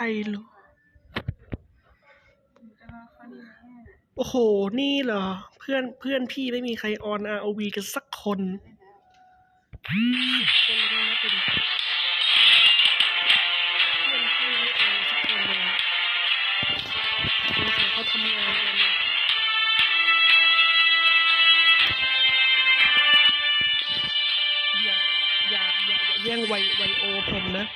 รรู้จะรหมอโอ้โห นี่เหรอ เพื่อนเพื่อนพี่ไม่มีใครออน ROV กันสักคนคนเลยนะไปดิเพื่อนพี่ไม่ออนสักคนเลยอะเขาทำงานกันเนี่ยอย่าอย่าอย่าอย่าแย่งไวไวโอผมนะ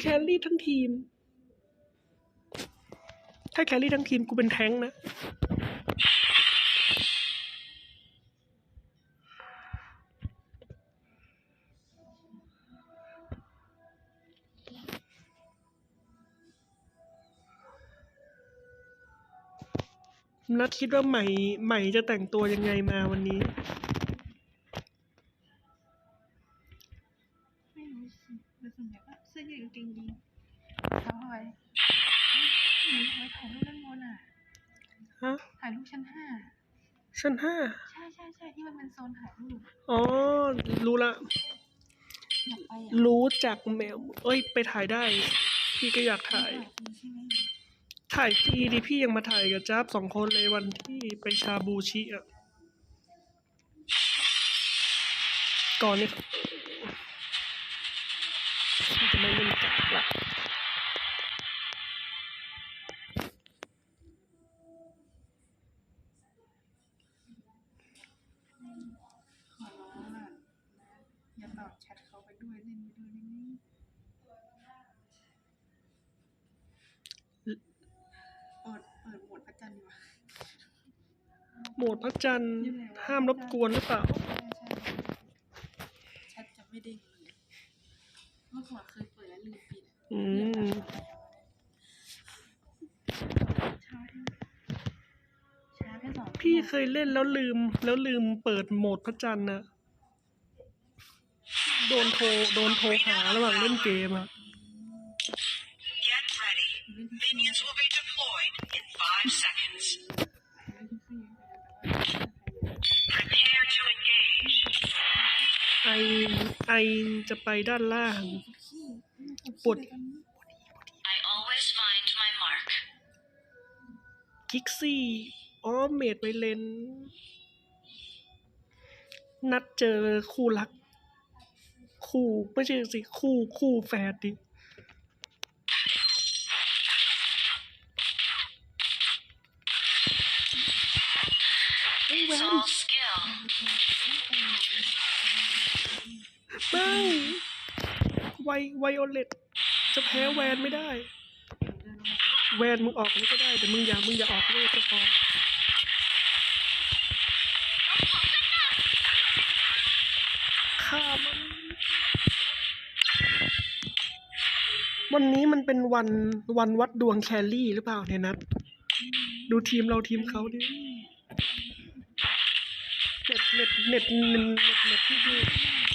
แครี่ทั้งทีม ถ้าแครี่ทั้งทีมกูเป็นแท้งนะนัดคิดว่าใหม่ใหม่จะแต่งตัวยังไงมาวันนี้ ฮะถ่ายรูปชั้นห้าชั้นห้าใช่ใช่ใช่ที่มันเป็นโซนถ่ายรูปอ๋อ รู้ละ อยากไปอะรู้จักแมว เอ้ย ไปถ่ายได้ พี่ก็อยากถ่าย ใช่ไหมถ่ายฟรีดิพี่ยังมาถ่ายกับจ๊าบสองคนเลยวันที่ไปชาบูชิอะ ก่อนนี้ อย่าตอบแชทเขาไปด้วยเล่นไปด้วยได้ไหมเปิดเปิดโหมดพระจันทร์ดีกว่าโหมดพระจันทร์ห้ามรบกวนหรือเปล่าใช่ใช่แชทจะไม่เด้งเลยเมื่อก่อนเคยเปิดแล้วลืมปิดอืม ช้าแค่ช้าแค่สองพี่เคยเล่นแล้วลืม แล้วลืมเปิดโหมดพระจันทร์นะ โดนโทรโดนโทรหาระหว่างเล่นเกมอะ Get ready. Minions will be deployed in five seconds. Prepare to engage. ไอไอจะไปด้านล่าง ปวด I always find my mark. กิกซี่อ๋อเมดไวเลนนัดเจอคู่รัก คู่ ไม่ใช่สิคู่คู่แฟนดิ It's all skill. ไม่ไวไวโอเลตจะแพ้แวนไม่ได้ แวนมึงออกนี่ก็ได้ แต่มึงอย่ามึงอย่าออกเวทก็พอ วันนี้มันเป็นวันวันวัดดวงแคลรี่หรือเปล่าเนี่ยนัดดูทีมเราทีมเขาดิเน็ตเน็ตเน็ตเน็ตเน็ตเน็ตที่ดี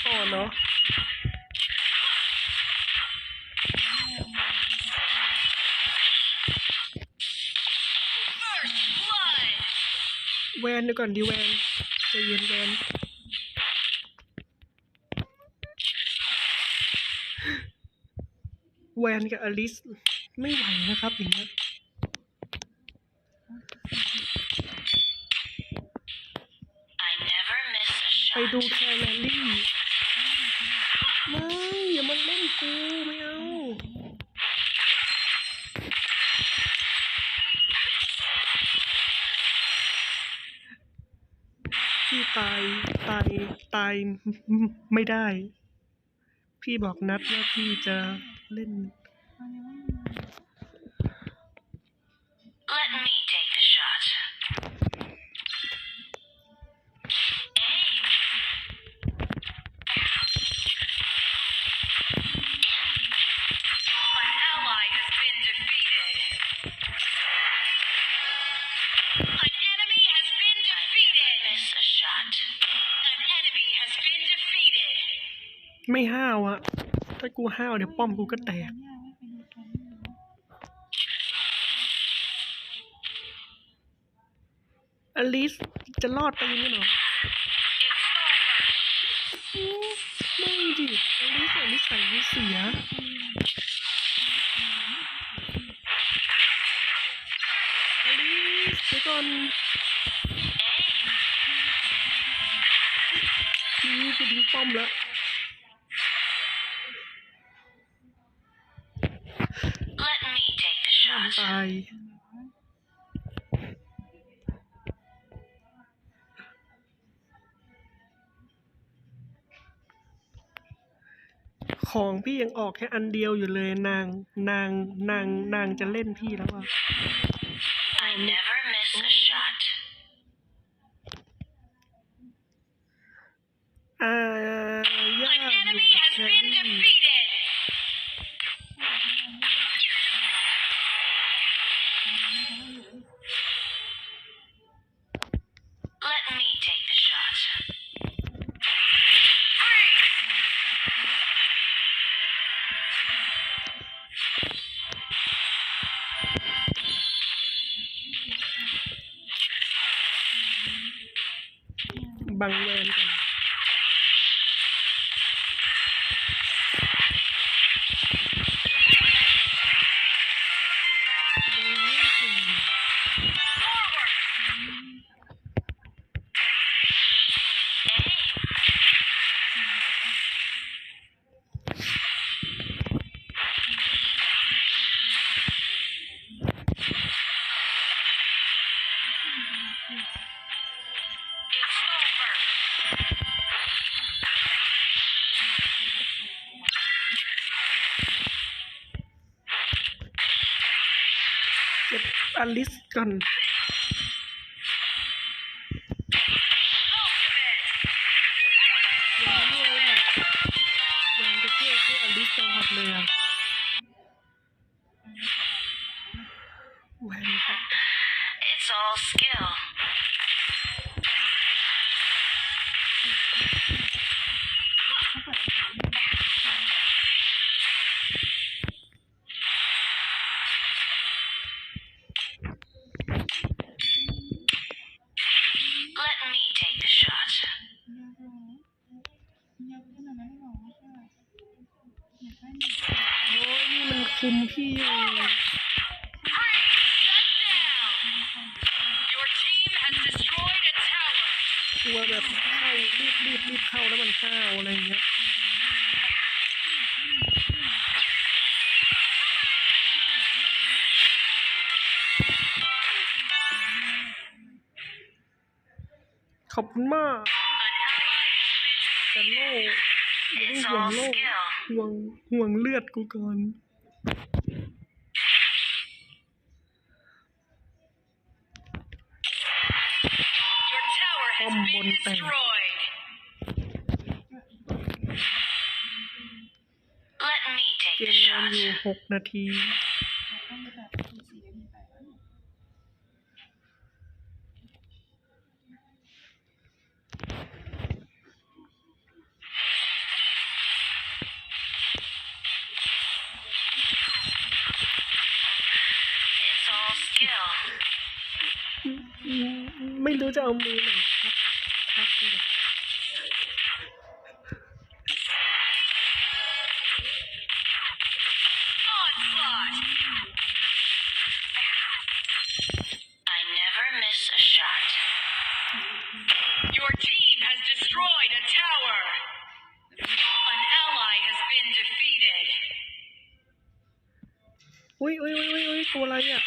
อ่อนเนาะแวนดี๋ยวก่อนดีแวนจะเย็นแวนแวนกับอลิสไม่ไหวนะครับอย่างเงี้ย I never miss a ไป shot. ดูแคลรี่ไม่อย่ามาเล่นกูไม่เอาพี่ตายตายตายไม่ได้ พี่บอกนัดว่าพี่จะเล่น Let me take the shot. Aim. An ถ้ากูห้าวเดี๋ยวป้อมกูก็แตก อลิสจะรอดไปยังไงนาะไม่ดิอลิสอลิสใส่ไม่เสียอลิสเดี๋ยวก่อนดิ้งป้อมแล้ว take the ป้อม shot. ตายของพี่ยังออกแค่อันเดียวอยู่เลยนางนางนางนางจะเล่นพี่แล้วอะ I never miss a shot. อ่าย่า บั ลิสก่อนวางด้วยแบบวางจะช่วยช่วยอลิสตลอดเลยอะแวนครับ It's all skill. วมันเข้าวอะไรเงี้ยขอบคุณมากแต่โล่อย่าห่วงโล่ skill. ห่วงห่วงเลือดกูก่อน Your tower has Không been buồn tẻ. destroyed. Let me เก take ม the นาน shot. อยู่ หกนาทีต้องไปแบบคูสีมีไปแล้ว It's all skill. อืมไม่รู้จะเอามือไหน Your team has destroyed a tower. An ally has been defeated. อุ้ยอุ้ยอุ้ยอุ้ยอุ้ยตัวอะไรอะ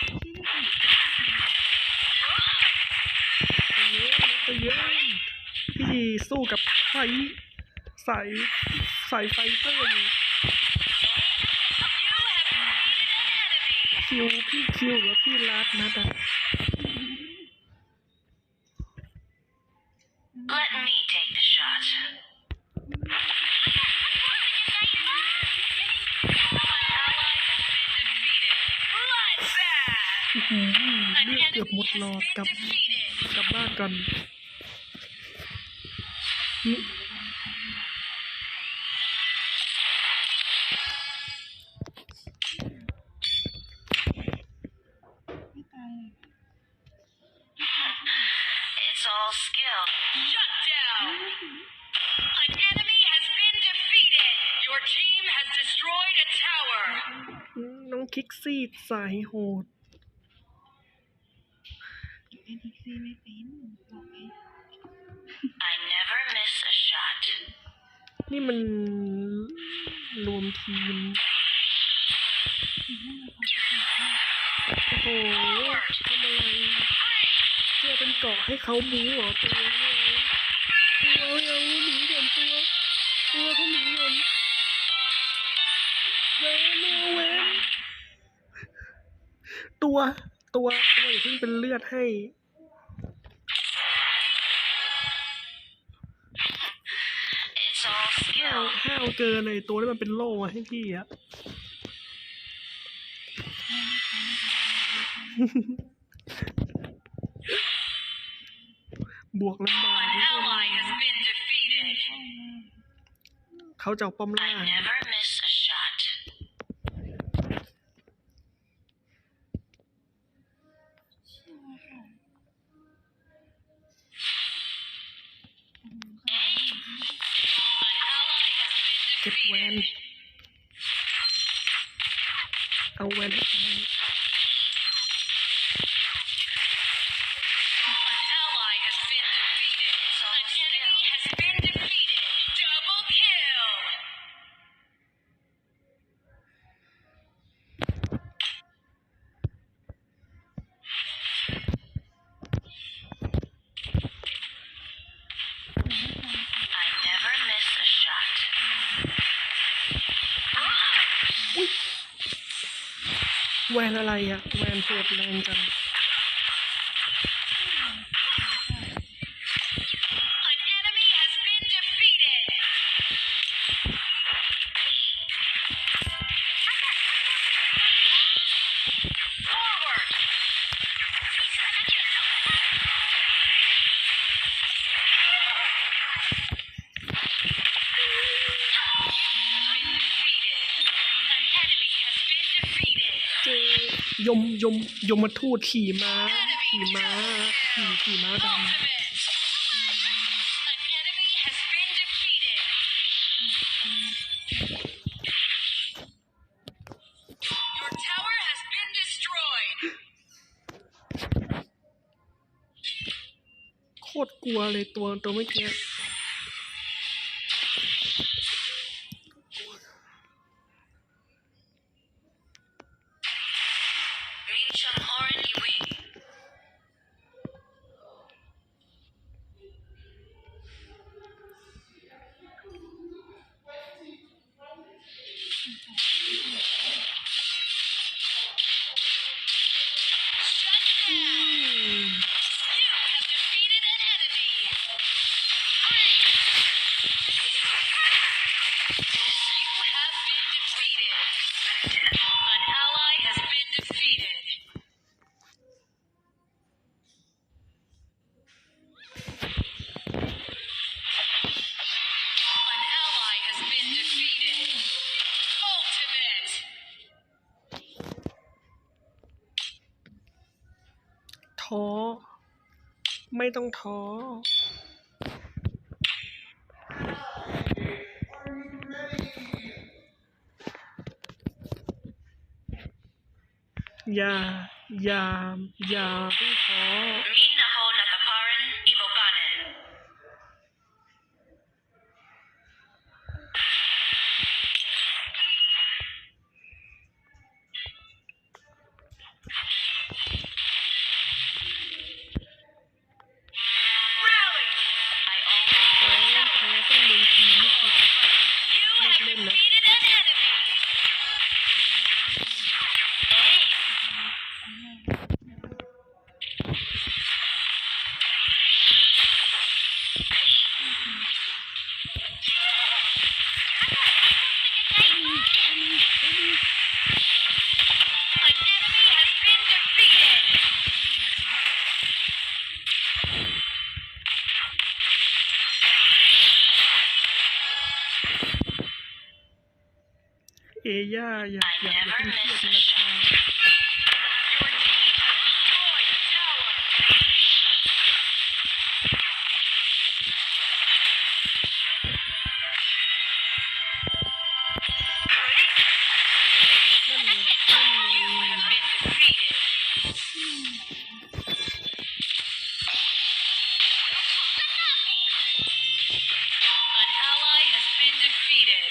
ตัวเยอะตัวเยอะพี่สู้กับไฟสายสายไฟเตอร์อยู่ You have defeated an enemy. คิวพี่คิวหรือพี่ลัดนะแต่ เลือดเกือบหม enemy ดหลอ has ดกลับ been defeated. กลับบ้านกันอืมไม่ตายเลย It's all skill. Shut down. An enemy has been defeated. Your team has destroyed a tower. น้องคิกซี่สายโหด เล่นพิกซี่ไม่เป็นบอกไหม I never miss a shot. นี่มันรวมทีม โอ้โหทำอะไรเพื่อเป็นเกาะให้เขาบูเหรอตัวเนี่ยตัวเอาหนีก่อนตัวตัวเขาหนีก่อนเวนเวนตัว ตัว ตัวอย่าเพิ่งเป็นเลือดให้ ห้าว skill. ห้าวเกินเลยตัวที่มันเป็นโล่อะให้พี่อะบวกลำบาก An เหลือเกิน ally has been defeated. เขาจะเอาป้อมล่า เก็บ been นอะไรอะแมนโหดแรงจัง ยมยมมาทูตขี่ม้าขี่ม้าขี่ขี่ม้าดำโคตรกลัวเลยตัวตัวเมื่อกี้ ต้องท้ออย่า อย่า อย่าเพิ่งท้อ yeah, yeah, I yeah. Never you can see it in the tower. An ally has been defeated.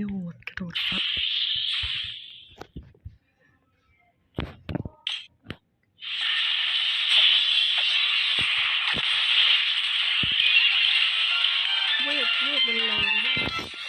สายโหดกระโดดฟัดเวทเวทมันแรงมาก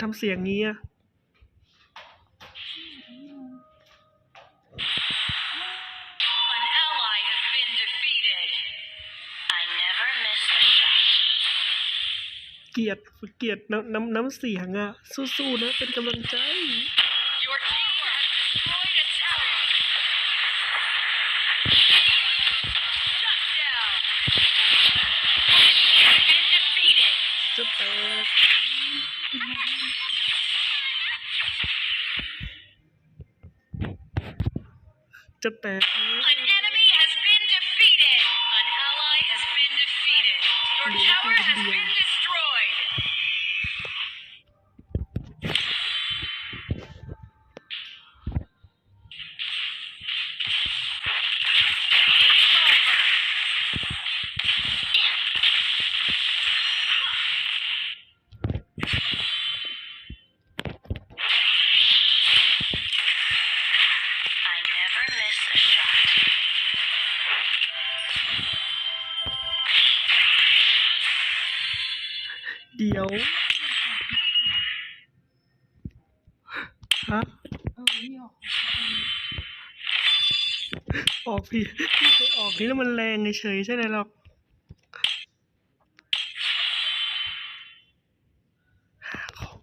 ทำไมทำเสียงงี้อะ An ally has been defeated. I never miss a shot. เกลียดเกลียดน้ำน้ำน้ำเสียงอะสู้ๆนะเป็นกำลังใจ จะแตก เดี๋ยวฮะเออนี่ออกออกพี่พี่เคยออกนี่แล้วมันแรงเฉยๆใช่ไหมหรอกหาของ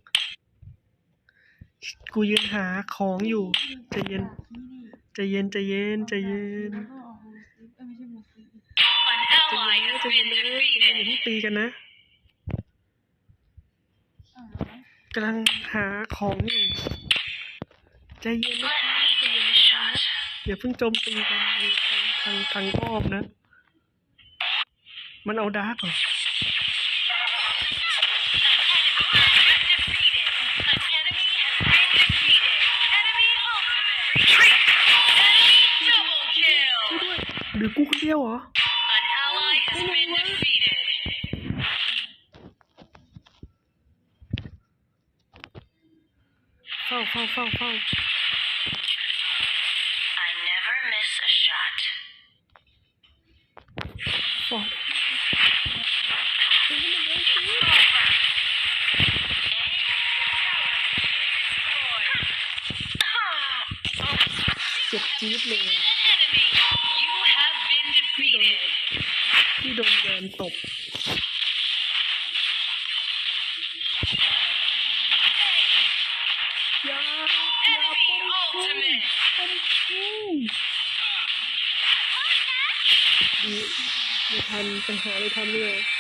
กูยืนหาของอยู่ใจเย็นนี่ดิใจเย็นใจเย็นใจเย็นแล้วก็ออกบูซิเอ้ยไม่ใช่บูซิ An ใจ ally เย็น has ใจเย็น been นะใจเย็นอย่า defeated. เพิ่งตีกันนะ อ่าก กำลังหาของอยู่ ใจเย็นนะใจเย็นนะคะอย่าเพิ่งจมตีกันทางทางอ้อมนะ มันเอาดาร์กเหรอหรือกูคนเดียวเหรอ เฝ้าเฝ้าเฝ้าเฝ้า I never miss a shot. ฟอดเจ็บจี๊ดเลยอะ Enemy, you have been defeated. ที่โดนแทันไปหาเลยทำเลยไม่รู้เฮ้ย